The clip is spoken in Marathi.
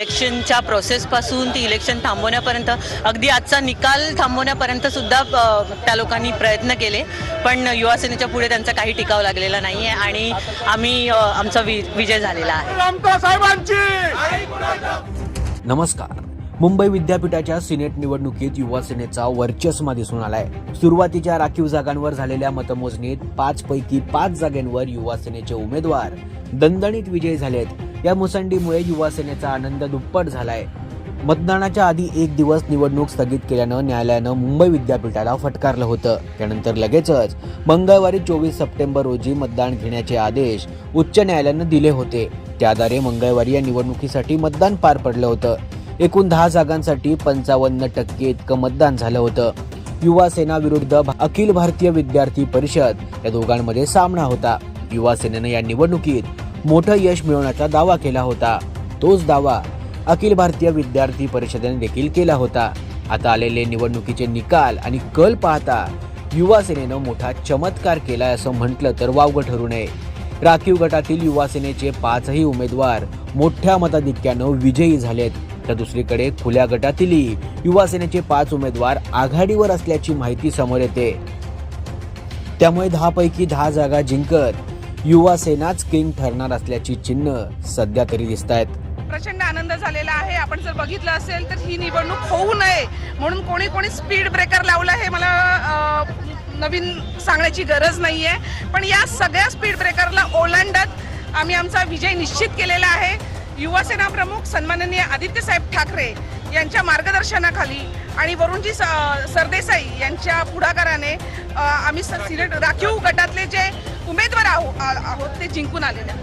इलेक्शनच्या प्रोसेसपासून ती इलेक्शन थांबवण्यापर्यंत अगदी आजचा निकाल थांबवण्यापर्यंत सुद्धा त्या लोकांनी प्रयत्न केले. पण युवा सेनेच्या पुढे त्यांचा काही टिकाव लागलेला नाही आहे आणि आम्ही आमचा विजय झालेला आहे. नमस्कार. मुंबई विद्यापीठाच्या सिनेट निवडणुकीत युवा सेनेचा वर्चस्व दिसून आलाय. सुरुवातीच्या राखीव जागांवर झालेल्या मतमोजणीत पाच पैकी पाच जागांवर युवा सेनेचे उमेदवार दणदणीत विजयी झालेत. या मुसंडीमुळे युवा सेनेचा आनंद दुप्पट झालाय. मतदानाच्या आधी एक दिवस निवडणूक स्थगित केल्यानं न्यायालयानं मुंबई विद्यापीठाला फटकारलं होतं. त्यानंतर लगेचच मंगळवारी चोवीस सप्टेंबर रोजी मतदान घेण्याचे आदेश उच्च न्यायालयानं दिले होते. त्याद्वारे मंगळवारी या निवडणुकीसाठी मतदान पार पडलं होतं. एकूण दहा जागांसाठी पंचावन्न टक्के इतकं मतदान झालं होतं. युवा सेना विरुद्ध अखिल भारतीय विद्यार्थी परिषद या दोघांमध्ये सामना होता. युवा सेनेनं या निवडणुकीत मोठं यश मिळवण्याचा दावा केला होता. तोच दावा अखिल भारतीय विद्यार्थी परिषदेने देखील केला होता. आता आलेले निवडणुकीचे निकाल आणि कल पाहता युवा सेनेनं मोठा चमत्कार केलाय असं म्हटलं तर वावगं ठरू नये. राखीव गटातील युवा सेनेचे पाचही उमेदवार मोठ्या मताधिक्यानं विजयी झालेत. तर दुसरीकडे खुल्या गटातीलही युवा सेनेचे पाच उमेदवार आघाडीवर असल्याची माहिती समोर येते. त्यामुळे दहा पैकी दहा जागा जिंकत युवा सेनाच किंग ठरणार असल्याची चिन्ह सध्या तरी दिसत आहेत प्रचंड आनंद झालेला आहे. आपण जर बघितलं असेल तर ही निवडणूक होऊ नये म्हणून कोणी कोणी स्पीड ब्रेकर लावला हे मला नवीन सांगण्याची गरज नाहीये. पण या सगळ्या स्पीड ब्रेकरला ओलांडत आम्ही आमचा विजय निश्चित केलेला आहे. युवा सेना प्रमुख सन्माननीय आदित्य साहेब ठाकरे यांच्या मार्गदर्शनाखाली आणि वरुणजी स- सरदेसाई यांच्या पुढाकाराने आम्ही स- सिलेक्ट राखीव गटातले जे उमेदवार आहो- आ- आहोत ते जिंकून आलेले